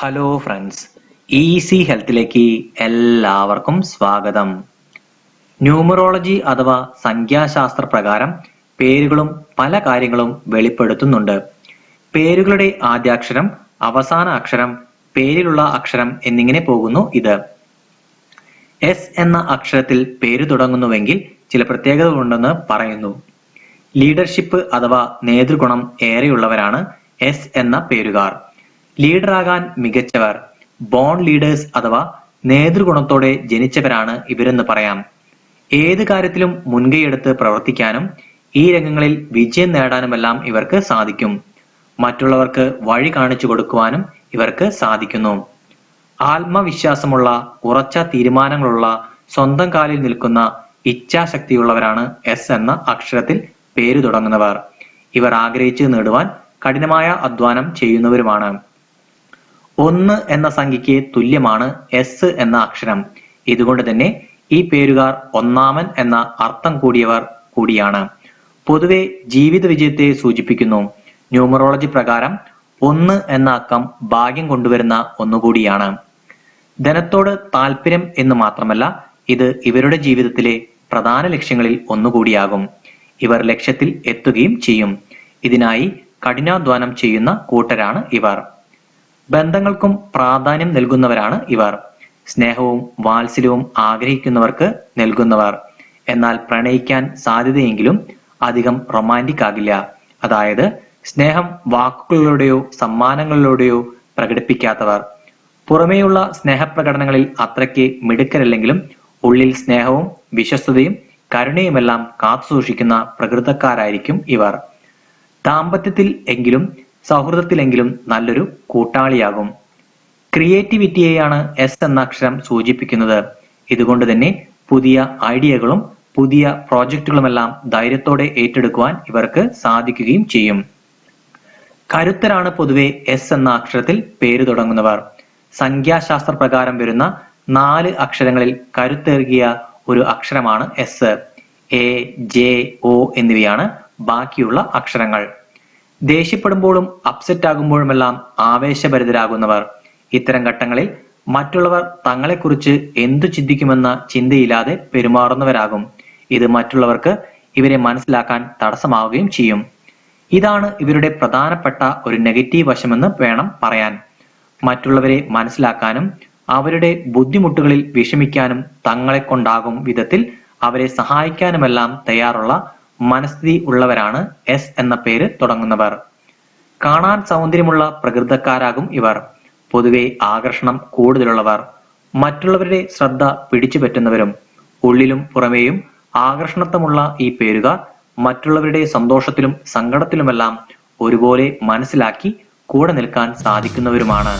Hello friends easy ഹെൽത്തിലേക്ക് എല്ലാവർക്കും സ്വാഗതം. Numerology അഥവാ സംഖ്യാശാസ്ത്ര പ്രകാരം പേരുകളും പല കാര്യങ്ങളും വെളിപ്പെടുത്തുന്നുണ്ട്. പേരുകളുടെ ആദ്യാക്ഷരം അവസാന അക്ഷരം പേരിലുള്ള അക്ഷരം എന്നിങ്ങനെ പോകുന്നു ഇത്. എസ് എന്ന അക്ഷരത്തിൽ പേര് തുടങ്ങുന്നുവെങ്കിൽ ചില പ്രത്യേകത ഉണ്ടെന്ന് പറയുന്നു. ലീഡർഷിപ്പ് അഥവാ നേതൃഗുണം ഏറെയുള്ളവരാണ് എസ് എന്ന പേരുകാർ. ലീഡറാകാൻ മികച്ചവർ ബോൺ ലീഡേഴ്സ് അഥവാ നേതൃഗുണത്തോടെ ജനിച്ചവരാണ് ഇവരെന്ന് പറയാം. ഏത് കാര്യത്തിലും മുൻകൈയെടുത്ത് പ്രവർത്തിക്കാനും ഈ രംഗങ്ങളിൽ വിജയം നേടാനുമെല്ലാം ഇവർക്ക് സാധിക്കും. മറ്റുള്ളവർക്ക് വഴി കാണിച്ചു കൊടുക്കുവാനും ഇവർക്ക് സാധിക്കുന്നു. ആത്മവിശ്വാസമുള്ള ഉറച്ച തീരുമാനങ്ങളുള്ള സ്വന്തം കാലിൽ നിൽക്കുന്ന ഇച്ഛാശക്തിയുള്ളവരാണ് എസ് എന്ന അക്ഷരത്തിൽ പേര് തുടങ്ങുന്നവർ. ഇവർ ആഗ്രഹിച്ചു നേടുവാൻ കഠിനമായ അധ്വാനം ചെയ്യുന്നവരുമാണ്. ഒന്ന് എന്ന സംഖ്യയ്ക്ക് തുല്യമാണ് എസ് എന്ന അക്ഷരം. ഇതുകൊണ്ട് തന്നെ ഈ പേരുകാർ ഒന്നാമൻ എന്ന അർത്ഥം കൂടിയവർ കൂടിയാണ്. പൊതുവെ ജീവിത വിജയത്തെ സൂചിപ്പിക്കുന്നു. ന്യൂമറോളജി പ്രകാരം ഒന്ന് എന്ന അക്കം ഭാഗ്യം കൊണ്ടുവരുന്ന ഒന്നുകൂടിയാണ്. ധനത്തോട് താല്പര്യം എന്ന് മാത്രമല്ല ഇത് ഇവരുടെ ജീവിതത്തിലെ പ്രധാന ലക്ഷ്യങ്ങളിൽ ഒന്നുകൂടിയാകും. ഇവർ ലക്ഷ്യത്തിൽ എത്തുകയും ചെയ്യും. ഇതിനായി കഠിനാധ്വാനം ചെയ്യുന്ന കൂട്ടരാണ് ഇവർ. ബന്ധങ്ങൾക്കും പ്രാധാന്യം നൽകുന്നവരാണ് ഇവർ. സ്നേഹവും വാത്സല്യവും ആഗ്രഹിക്കുന്നവർക്ക് നൽകുന്നവർ. എന്നാൽ പ്രണയിക്കാൻ സാധ്യതയെങ്കിലും അധികം റൊമാന്റിക് ആകില്ല. അതായത് സ്നേഹം വാക്കുകളിലൂടെയോ സമ്മാനങ്ങളിലൂടെയോ പ്രകടിപ്പിക്കാത്തവർ. പുറമേയുള്ള സ്നേഹപ്രകടനങ്ങളിൽ അത്രയ്ക്ക് മിടുക്കരല്ലെങ്കിലും ഉള്ളിൽ സ്നേഹവും വിശ്വസ്തതയും കരുണയുമെല്ലാം കാത്തുസൂക്ഷിക്കുന്ന പ്രകൃതക്കാരായിരിക്കും ഇവർ. ദാമ്പത്യത്തിൽ എങ്കിലും സൗഹൃദത്തിലെങ്കിലും നല്ലൊരു കൂട്ടാളിയാകും. ക്രിയേറ്റിവിറ്റിയെയാണ് എസ് എന്ന അക്ഷരം സൂചിപ്പിക്കുന്നത്. ഇതുകൊണ്ട് തന്നെ പുതിയ ഐഡിയകളും പുതിയ പ്രോജക്റ്റുകളുമെല്ലാം ധൈര്യത്തോടെ ഏറ്റെടുക്കുവാൻ ഇവർക്ക് സാധിക്കുകയും ചെയ്യും. കരുത്തരാണ് പൊതുവെ എസ് എന്ന അക്ഷരത്തിൽ പേര് തുടങ്ങുന്നവർ. സംഖ്യാശാസ്ത്ര പ്രകാരം വരുന്ന നാല് അക്ഷരങ്ങളിൽ കരുത്തേറിയ ഒരു അക്ഷരമാണ് എസ് എ ജെ ഒ എന്നിവയാണ് ബാക്കിയുള്ള അക്ഷരങ്ങൾ. ദേഷ്യപ്പെടുമ്പോഴും അപ്സെറ്റ് ആകുമ്പോഴുമെല്ലാം ആവേശഭരിതരാകുന്നവർ. ഇത്തരം ഘട്ടങ്ങളിൽ മറ്റുള്ളവർ തങ്ങളെക്കുറിച്ച് എന്തു ചിന്തിക്കുമെന്ന ചിന്തയില്ലാതെ പെരുമാറുന്നവരാകും. ഇത് മറ്റുള്ളവർക്ക് ഇവരെ മനസ്സിലാക്കാൻ തടസ്സമാവുകയും ചെയ്യും. ഇതാണ് ഇവരുടെ പ്രധാനപ്പെട്ട ഒരു നെഗറ്റീവ് വശമെന്ന് വേണം പറയാൻ. മറ്റുള്ളവരെ മനസ്സിലാക്കാനും അവരുടെ ബുദ്ധിമുട്ടുകളിൽ വിഷമിക്കാനും തങ്ങളെ കൊണ്ടാകും വിധത്തിൽ അവരെ സഹായിക്കാനുമെല്ലാം തയ്യാറുള്ള മനസ്ഥിതി ഉള്ളവരാണ് എസ് എന്ന പേര് തുടങ്ങുന്നവർ. കാണാൻ സൗന്ദര്യമുള്ള പ്രകൃതക്കാരാകും ഇവർ. പൊതുവെ ആകർഷണം കൂടുതലുള്ളവർ. മറ്റുള്ളവരുടെ ശ്രദ്ധ പിടിച്ചു പറ്റുന്നവരും. ഉള്ളിലും പുറമേയും ആകർഷണത്വമുള്ള ഈ പേരുകാർ മറ്റുള്ളവരുടെ സന്തോഷത്തിലും സങ്കടത്തിലുമെല്ലാം ഒരുപോലെ മനസ്സിലാക്കി കൂടെ നിൽക്കാൻ സാധിക്കുന്നവരുമാണ്.